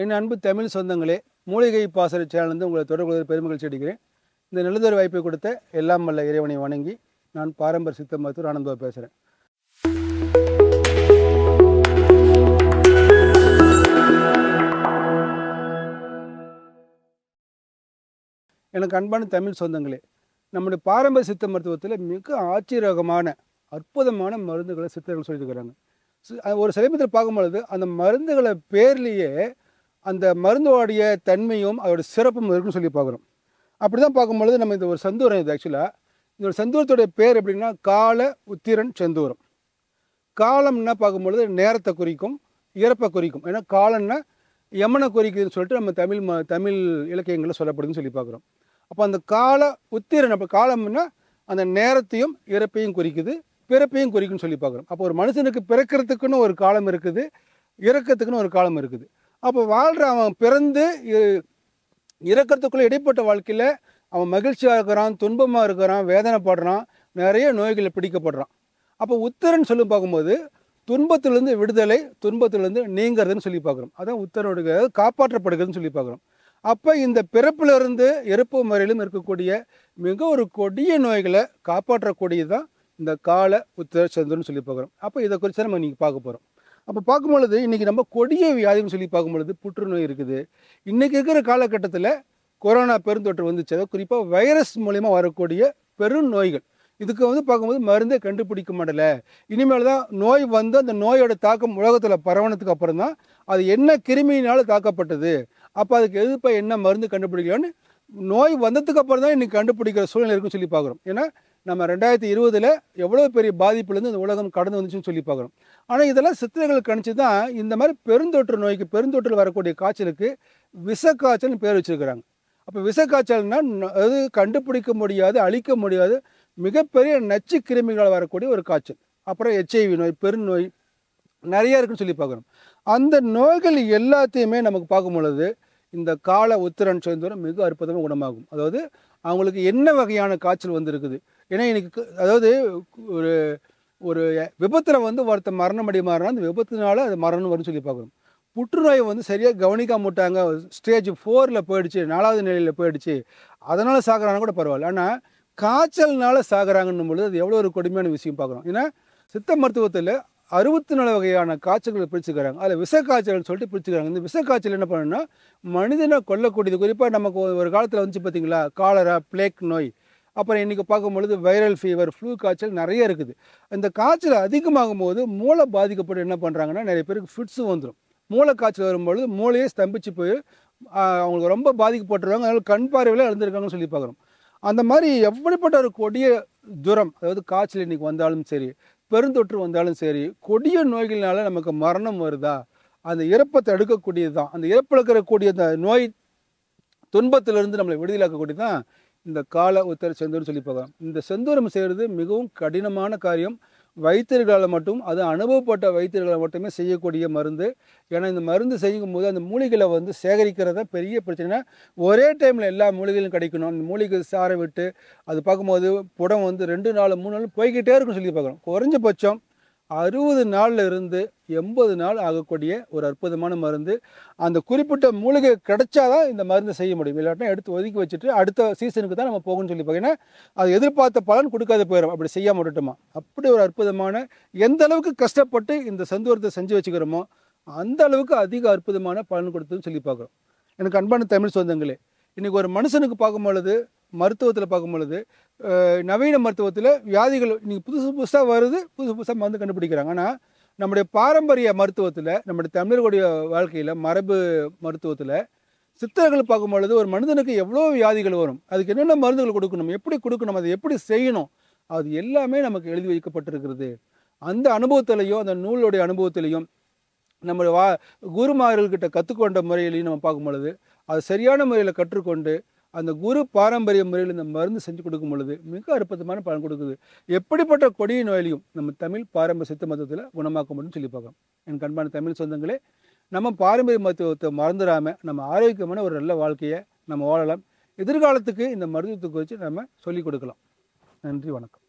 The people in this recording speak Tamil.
என் அன்பு தமிழ் சொந்தங்களே மூலிகை பாசறை சேனலிருந்து உங்களை தொடர்பு பெருமகிழ்ச்சி செடிக்கிறேன் இந்த நல்லதொரு வாய்ப்பை கொடுத்த எல்லாம் வல்ல இறைவனை வணங்கி நான் பாரம்பரிய சித்த மருத்துவர் ஆனந்தா பேசுகிறேன் எனக்கு அன்பான தமிழ் சொந்தங்களே நம்முடைய பாரம்பரிய சித்த மருத்துவத்தில் மிக ஆச்சரியகமான அற்புதமான மருந்துகளை சித்தர்கள் சொல்லியிருக்கிறாங்க. ஒரு சமீபத்தில் பார்க்கும்பொழுது அந்த மருந்துகளை பேர்லேயே அந்த மருந்தோடைய தன்மையும் அதோட சிறப்பும் இருக்குன்னு சொல்லி பார்க்குறோம். அப்படி தான் பார்க்கும்பொழுது நம்ம இந்த ஒரு சந்தூரம் இது ஆக்சுவலாக இந்த ஒரு சந்தூரத்துடைய பேர் எப்படின்னா கால உத்திரன் செந்தூரம். காலம்னா பார்க்கும்பொழுது நேரத்தை குறிக்கும் இறப்பை குறிக்கும். ஏன்னா காலம்னா யமனை குறிக்குதுன்னு சொல்லிட்டு நம்ம தமிழ் ம தமிழ் இலக்கியங்களில் சொல்லப்படுதுன்னு சொல்லி பார்க்குறோம். அப்போ அந்த கால உத்திரன் அப்போ காலம்னா அந்த நேரத்தையும் இறப்பையும் குறிக்குது பிறப்பையும் குறிக்குன்னு சொல்லி பார்க்குறோம். அப்போ ஒரு மனுஷனுக்கு பிறக்கிறதுக்குன்னு ஒரு காலம் இருக்குது இறக்கிறதுக்குன்னு ஒரு காலம் இருக்குது. அப்போ வாழ்கிற அவன் பிறந்து இறக்கிறதுக்குள்ளே இடைப்பட்ட வாழ்க்கையில் அவன் மகிழ்ச்சியாக இருக்கிறான் துன்பமாக இருக்கிறான் வேதனைப்படுறான் நிறைய நோய்களை பிடிக்கப்படுறான். அப்போ உத்தரன் சொல்லி பார்க்கும்போது துன்பத்திலிருந்து விடுதலை துன்பத்திலிருந்து நீங்கிறதுன்னு சொல்லி பார்க்குறோம். அதான் உத்தரனுடைய காப்பாற்றப்படுகிறதுன்னு சொல்லி பார்க்குறோம். அப்போ இந்த பிறப்பிலிருந்து இறப்பு முறையிலும் இருக்கக்கூடிய மிக ஒரு கொடிய நோய்களை காப்பாற்றக்கூடியது தான் இந்த கால உத்தர சந்திரன் சொல்லி பார்க்குறோம். அப்போ இதை குறித்து நம்ம நீங்கள் பார்க்க போகிறோம் அப்போ பார்க்கும்பொழுது இன்றைக்கி நம்ம கொடிய வியாதின்னு சொல்லி பார்க்கும்பொழுது புற்றுநோய் இருக்குது. இன்றைக்கி இருக்கிற காலகட்டத்தில் கொரோனா பெருந்தொற்று வந்துச்சு. அதாவது குறிப்பாக வைரஸ் மூலிமா வரக்கூடிய பெருநோய்கள் இதுக்கு வந்து பார்க்கும்போது மருந்தே கண்டுபிடிக்க மாட்டல. இனிமேல் தான் நோய் வந்து அந்த நோயோட தாக்கம் உலகத்தில் பரவனதுக்கு அப்புறம் தான் அது என்ன கிருமியினால் தாக்கப்பட்டது? அப்போ அதுக்கு எதிர்ப்பாக என்ன மருந்து கண்டுபிடிக்கலான்னு நோய் வந்ததுக்கு அப்புறம் தான் இன்றைக்கி கண்டுபிடிக்கிற சூழ்நிலை இருக்குன்னு சொல்லி பார்க்குறோம். ஏன்னா நம்ம ரெண்டாயிரத்தி இருபதில் எவ்வளோ பெரிய பாதிப்புலேருந்து இந்த உலகம் கடந்து வந்துச்சுன்னு சொல்லி பார்க்குறோம் ஆனால் இதெல்லாம் சித்திரைகள் கணிச்சு தான் இந்த மாதிரி பெருந்தொற்று நோய்க்கு பெருந்தொற்றில் வரக்கூடிய காய்ச்சலுக்கு விஷக்காய்ச்சல்னு பேர் வச்சிருக்கிறாங்க. அப்போ விஷக்காய்ச்சல்னா அது கண்டுபிடிக்க முடியாது அழிக்க முடியாது மிகப்பெரிய நச்சு கிருமிகள் வரக்கூடிய ஒரு காய்ச்சல். அப்புறம் ஹெச்ஐவி நோய் பெருநோய் நிறையா இருக்குன்னு சொல்லி பார்க்குறோம் அந்த நோய்கள் எல்லாத்தையுமே நமக்கு பார்க்கும் பொழுது இந்த கால உத்திரன் சேர்ந்தோரும் மிக அற்புதமாக குணமாகும். அதாவது அவங்களுக்கு என்ன வகையான காய்ச்சல் வந்திருக்குது? ஏன்னா எனக்கு அதாவது ஒரு ஒரு விபத்தில் வந்து ஒருத்தர் மரணம் அடி மாறினா அந்த விபத்தினால அது மரணம் வரும்னு சொல்லி பார்க்குறோம் புற்றுநோயை வந்து சரியாக கவனிக்காம விட்டாங்க ஸ்டேஜ் ஃபோரில் போயிடுச்சு நாலாவது நிலையில் போயிடுச்சு. அதனால் சாகுறாங்க கூட பரவாயில்ல. ஆனால் காய்ச்சல்னால சாகுறாங்கன்னும் பொழுது அது எவ்வளோ ஒரு கொடுமையான விஷயம் பார்க்குறோம் ஏன்னா சித்த மருத்துவத்தில் அறுபத்தி நாலு வகையான காய்ச்சல்களை பிடிச்சிக்கிறாங்க அதில் விஷ காய்ச்சல்னு சொல்லிட்டு பிடிச்சிக்கிறாங்க இந்த விஷ காய்ச்சல் என்ன பண்ணுன்னா மனிதனை கொல்லக்கூடியது. குறிப்பாக நமக்கு ஒரு காலத்தில் வந்துச்சு பார்த்தீங்களா காலரா பிளேக் நோய். அப்புறம் இன்றைக்கி பார்க்கும் பொழுது வைரல் ஃபீவர் ஃப்ளூ காய்ச்சல் நிறைய இருக்குது. இந்த காய்ச்சல் அதிகமாகும் போது மூளை பாதிக்கப்பட்டு என்ன பண்ணுறாங்கன்னா நிறைய பேருக்கு ஃபிட்ஸும் வந்துடும் மூளை காய்ச்சல் வரும்பொழுது மூளையே ஸ்தம்பிச்சு போய் அவங்களுக்கு ரொம்ப பாதிக்கப்பட்டுருவாங்க. அதனால் கண் பார்வையில் இழந்திருக்காங்கன்னு சொல்லி பார்க்குறோம். அந்த மாதிரி எப்படிப்பட்ட ஒரு கொடிய துரம் அதாவது காய்ச்சல் இன்னைக்கு வந்தாலும் சரி பெருந்தொற்று வந்தாலும் சரி கொடிய நோய்கள்னால நமக்கு மரணம் வருதா? அந்த இறப்பை தடுக்கக்கூடியது தான் அந்த இறப்பில் இருக்கக்கூடிய அந்த நோய் துன்பத்திலிருந்து நம்மளை விடுதலாக்கக்கூடியது தான் இந்த கால உத்தர செந்தூர்னு சொல்லி பார்க்கலாம். இந்த செந்தூரம் செய்கிறது மிகவும் கடினமான காரியம். வைத்தியர்களால் மட்டும் அது அனுபவப்பட்ட வைத்தியர்களால் மட்டுமே செய்யக்கூடிய மருந்து. ஏன்னா இந்த மருந்து செய்யும் போது அந்த மூலிகைகளை வந்து சேகரிக்கிறத பெரிய பிரச்சனை ஒரே டைமில் எல்லா மூலிகைகளும் கிடைக்கணும். அந்த மூலிகை சாரை விட்டு அது பார்க்கும்போது புடம் வந்து ரெண்டு நாள் மூணு நாள் போய்கிட்டே இருக்குன்னு சொல்லி பார்க்குறோம் குறைஞ்சபட்சம் அறுபது நாள்ல இருந்து எண்பது நாள் ஆகக்கூடிய ஒரு அற்புதமான மருந்து. அந்த குறிப்பிட்ட மூலிகை கிடைச்சாதான் இந்த மருந்து செய்ய முடியும். இல்லாட்டினா எடுத்து ஒதுக்கி வச்சுட்டு அடுத்த சீசனுக்கு தான் நம்ம போகணும்னு சொல்லி பார்த்தீங்கன்னா அது எதிர்பார்த்த பலன் கொடுக்காத போயிடும் அப்படி செய்யாமல் விட்டுட்டோமா அப்படி ஒரு அற்புதமான எந்த அளவுக்கு கஷ்டப்பட்டு இந்த சந்தோரத்தை செஞ்சு வச்சுக்கிறோமோ அந்த அளவுக்கு அதிக அற்புதமான பலன் கொடுத்ததுன்னு சொல்லி பார்க்குறோம் எனக்கு அன்பான தமிழ் சொந்தங்களே இன்னைக்கு ஒரு மனுஷனுக்கு பார்க்கும் பொழுது மருத்துவத்தில் பார்க்கும் பொழுது நவீன மருத்துவத்தில் வியாதிகள் நீங்கள் புதுசு புதுசாக வருது புதுசு புதுசாக மருந்து கண்டுபிடிக்கிறாங்க. ஆனால் நம்முடைய பாரம்பரிய மருத்துவத்தில் நம்முடைய தமிழர்களுடைய வாழ்க்கையில் மரபு மருத்துவத்தில் சித்தர்கள் பார்க்கும் பொழுது ஒரு மனிதனுக்கு எவ்வளோ வியாதிகள் வரும் அதுக்கு என்னென்ன மருந்துகள் கொடுக்கணும் எப்படி கொடுக்கணும் அதை எப்படி செய்யணும் அது எல்லாமே நமக்கு எழுதி வைக்கப்பட்டிருக்கிறது. அந்த அனுபவத்திலையும் அந்த நூலுடைய அனுபவத்திலையும் நம்மளுடைய வா குருமார்கள்கிட்ட கற்றுக்கொண்ட முறையிலையும் நம்ம பார்க்கும் பொழுது அது சரியான முறையில் கற்றுக்கொண்டு அந்த குரு பாரம்பரிய முறையில் இந்த மருந்து செஞ்சு கொடுக்கும் பொழுது மிக அற்புதமான பலன் கொடுக்குது. எப்படிப்பட்ட கொடிய நோயிலையும் நம்ம தமிழ் பாரம்பரிய சித்த மருத்துவத்தில் குணமாக்க முடியும்னு சொல்லி பார்க்கலாம் என் கண்பான தமிழ் சொந்தங்களே நம்ம பாரம்பரிய மருத்துவத்தை மறந்துடாமல் நம்ம ஆரோக்கியமான ஒரு நல்ல வாழ்க்கையை நம்ம வாழலாம். எதிர்காலத்துக்கு இந்த மருத்துவத்துக்கு வச்சு நம்ம சொல்லிக் கொடுக்கலாம். நன்றி வணக்கம்.